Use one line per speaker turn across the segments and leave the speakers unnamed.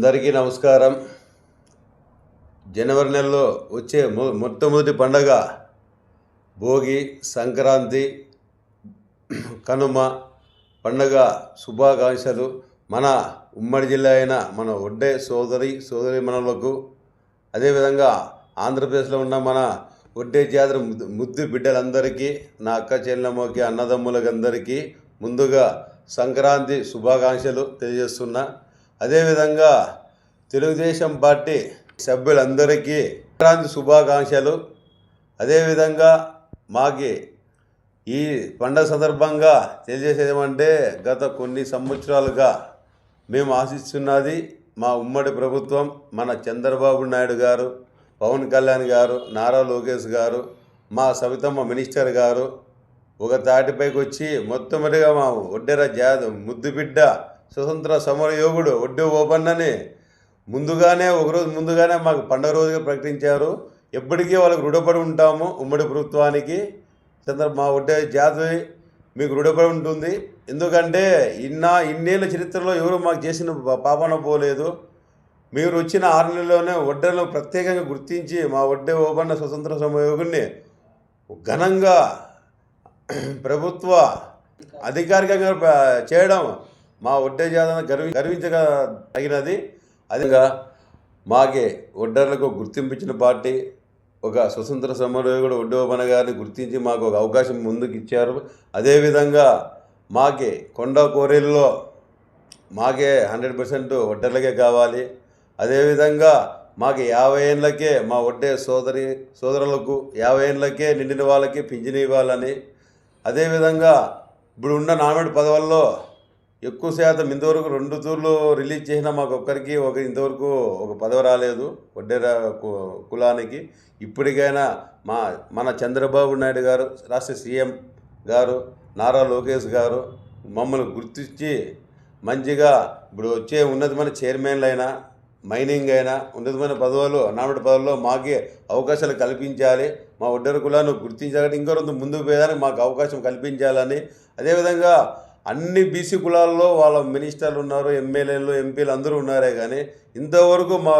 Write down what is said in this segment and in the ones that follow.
అందరికీ నమస్కారం. జనవరి నెలలో వచ్చే మొ మొట్టమొదటి పండగ భోగి సంక్రాంతి కనుమ పండగ శుభాకాంక్షలు. మన ఉమ్మడి జిల్లా అయిన మన ఒడ్డే సోదరి సోదరి మనలకు. అదేవిధంగా ఆంధ్రప్రదేశ్లో ఉన్న మన ఒడ్డే జాతర ముద్దు ముద్దు బిడ్డలందరికీ నా అక్క చెల్లెమ్మకి అన్నదమ్ములకి అందరికీ ముందుగా సంక్రాంతి శుభాకాంక్షలు తెలియజేస్తున్నా. అదేవిధంగా తెలుగుదేశం పార్టీ సభ్యులందరికీ సంక్రాంతి శుభాకాంక్షలు. అదేవిధంగా మాకి ఈ పండగ సందర్భంగా తెలియజేసేదేమంటే గత కొన్ని సంవత్సరాలుగా మేము ఆశిస్తున్నది మా ఉమ్మడి ప్రభుత్వం మన చంద్రబాబు నాయుడు గారు పవన్ కళ్యాణ్ గారు నారా లోకేష్ గారు మా సవితమ్మ మినిస్టర్ గారు ఒక తాటిపైకి వచ్చి మొట్టమొదటిగా మా ఒడ్డెర జాత ముద్దుబిడ్డ స్వతంత్ర సమరయోగుడు ఒడ్డు ఓబన్నని ముందుగానే ఒకరోజు ముందుగానే మాకు పండగ రోజుగా ప్రకటించారు. ఎప్పటికీ వాళ్ళకు రుణపడి ఉంటాము ఉమ్మడి ప్రభుత్వానికి. చంద్ర మా ఒడ్డే జాతి మీకు రుణపడి ఉంటుంది. ఎందుకంటే ఇన్న ఇన్నేళ్ళ చరిత్రలో ఎవరు మాకు చేసిన పాపన పోలేదు. మీరు వచ్చిన ఆరు నెలల్లోనే ఒడ్డెలను ప్రత్యేకంగా గుర్తించి మా ఒడ్డే ఓబన్న స్వతంత్ర సమయోగుడిని ఘనంగా ప్రభుత్వ అధికారికంగా చేయడం మా ఒడ్డే జాతర గర్వి గర్వించక తగినది. అదిగా మాకే ఒడ్డర్లకు గుర్తింపించిన పార్టీ ఒక స్వతంత్ర సమరయోగుడు ఒడ్డోబన గారిని గుర్తించి మాకు ఒక అవకాశం ముందుకు ఇచ్చారు అదేవిధంగా మాకే కొండ కోరేల్లో మాకే హండ్రెడ్ పర్సెంట్ ఒడ్డర్లకే కావాలి. అదేవిధంగా మాకు యాభై ఏళ్ళకే మా ఒడ్డే సోదరి సోదరులకు యాభై ఏళ్ళకే నిండిన వాళ్ళకి పింఛను ఇవ్వాలని. అదేవిధంగా ఇప్పుడు ఉన్న నామినేట్ పదవుల్లో ఎక్కువ శాతం ఇంతవరకు రెండు తూర్లు రిలీజ్ చేసిన మాకు ఒక్కరికి ఒక ఇంతవరకు ఒక పదవి రాలేదు వడ్డేర కు- కులానికి. ఇప్పటికైనా మా మన చంద్రబాబు నాయుడు గారు రాష్ట్ర సీఎం గారు నారా లోకేష్ గారు మమ్మల్ని గుర్తించి మంచిగా ఇప్పుడు వచ్చే ఉన్నతమైన చైర్మన్లు అయినా మైనింగ్ అయినా ఉన్నతమైన పదవులు నామినేట్ పదవుల్లో మాకే అవకాశాలు కల్పించాలి. మా ఒడ్డర కులాన్ని గుర్తించాలని ఇంకో రెండు ముందుకు పోయేదానికి మాకు అవకాశం కల్పించాలని. అదేవిధంగా అన్ని బీసీ కులాల్లో వాళ్ళ మినిస్టర్లు ఉన్నారు ఎమ్మెల్యేలు ఎంపీలు అందరూ ఉన్నారే కానీ ఇంతవరకు మా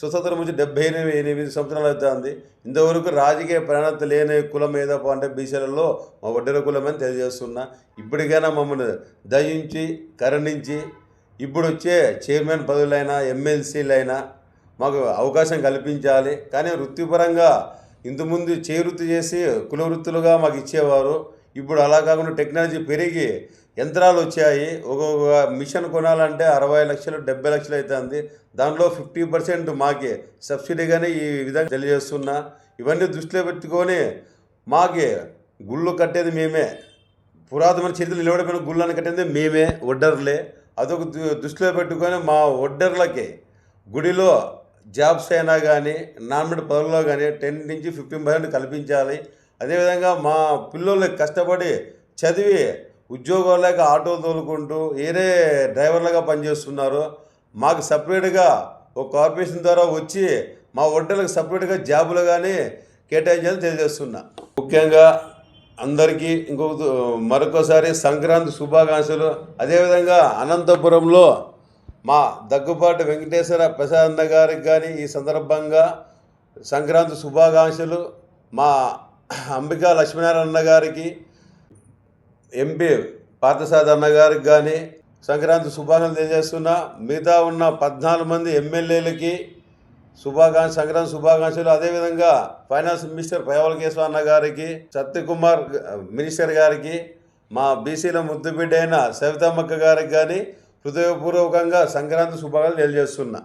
స్వతంత్రం వచ్చి డెబ్బై ఎనిమిది ఎనిమిది సంవత్సరాలు అవుతుంది. ఇంతవరకు రాజకీయ ప్రణాళిక లేని కులం ఏదో అంటే బీసీలలో మా వడ్డెర కులం అని తెలియజేస్తున్నా. ఇప్పటికైనా మమ్మల్ని దయించి కరుణించి ఇప్పుడు వచ్చే చైర్మన్ పదవులైనా ఎమ్మెల్సీలైనా మాకు అవకాశం కల్పించాలి. కానీ వృత్తిపరంగా ఇంతకుముందు చేవృత్తి చేసి కుల వృత్తులుగా మాకు ఇచ్చేవారు. ఇప్పుడు అలా కాకుండా టెక్నాలజీ పెరిగి యంత్రాలు వచ్చాయి. ఒక్కొక్క మిషన్ కొనాలంటే అరవై లక్షలు డెబ్బై లక్షలు అవుతుంది దాంట్లో ఫిఫ్టీ పర్సెంట్ మాకే సబ్సిడీగానే ఈ విధంగా తెలియజేస్తున్నా. ఇవన్నీ దృష్టిలో పెట్టుకొని మాకే గుళ్ళు కట్టేది మేమే. పురాతన చరిత్రలు నిలబడిపోయిన గుళ్ళని కట్టేది మేమే ఒడ్డర్లే అదొక దు- దృష్టిలో పెట్టుకొని మా ఒడ్డర్లకి గుడిలో జాబ్స్ అయినా కానీ నామినేట్ పదవుల్లో కానీ టెన్ నుంచి ఫిఫ్టీన్ పర్సెంట్ కల్పించాలి. అదేవిధంగా మా పిల్లలు కష్టపడి చదివి ఉద్యోగాలు లేక ఆటో తోలుకుంటూ వేరే డ్రైవర్లుగా పనిచేస్తున్నారు. మాకు సపరేట్గా ఒక కార్పొరేషన్ ద్వారా వచ్చి మా ఒడ్డలకు సపరేట్గా జాబులు కానీ కేటాయించాలని తెలియజేస్తున్నా. ముఖ్యంగా అందరికీ ఇంకొక మరొకసారి సంక్రాంతి శుభాకాంక్షలు. అదేవిధంగా అనంతపురంలో మా దగ్గుపాటి వెంకటేశ్వర ప్రసాద్ గారికి కానీ ఈ సందర్భంగా సంక్రాంతి శుభాకాంక్షలు. మా అంబికా లక్ష్మీనారాయణ అన్న గారికి ఎంపీ పార్థసాద్ అన్న గారికి కానీ సంక్రాంతి శుభాకాంక్షలు తెలియజేస్తున్నా మిగతా ఉన్న పద్నాలుగు మంది ఎమ్మెల్యేలకి శుభాకాంక్ష సంక్రాంతి శుభాకాంక్షలు. అదేవిధంగా ఫైనాన్స్ మినిస్టర్ పయవల కేశవ అన్న గారికి సత్యకుమార్ మినిస్టర్ గారికి మా బీసీల ముద్దుబిడ్డ అయిన సవితమ్మక్క గారికి కానీ హృదయపూర్వకంగా సంక్రాంతి శుభాకాంక్షలు తెలియజేస్తున్నా.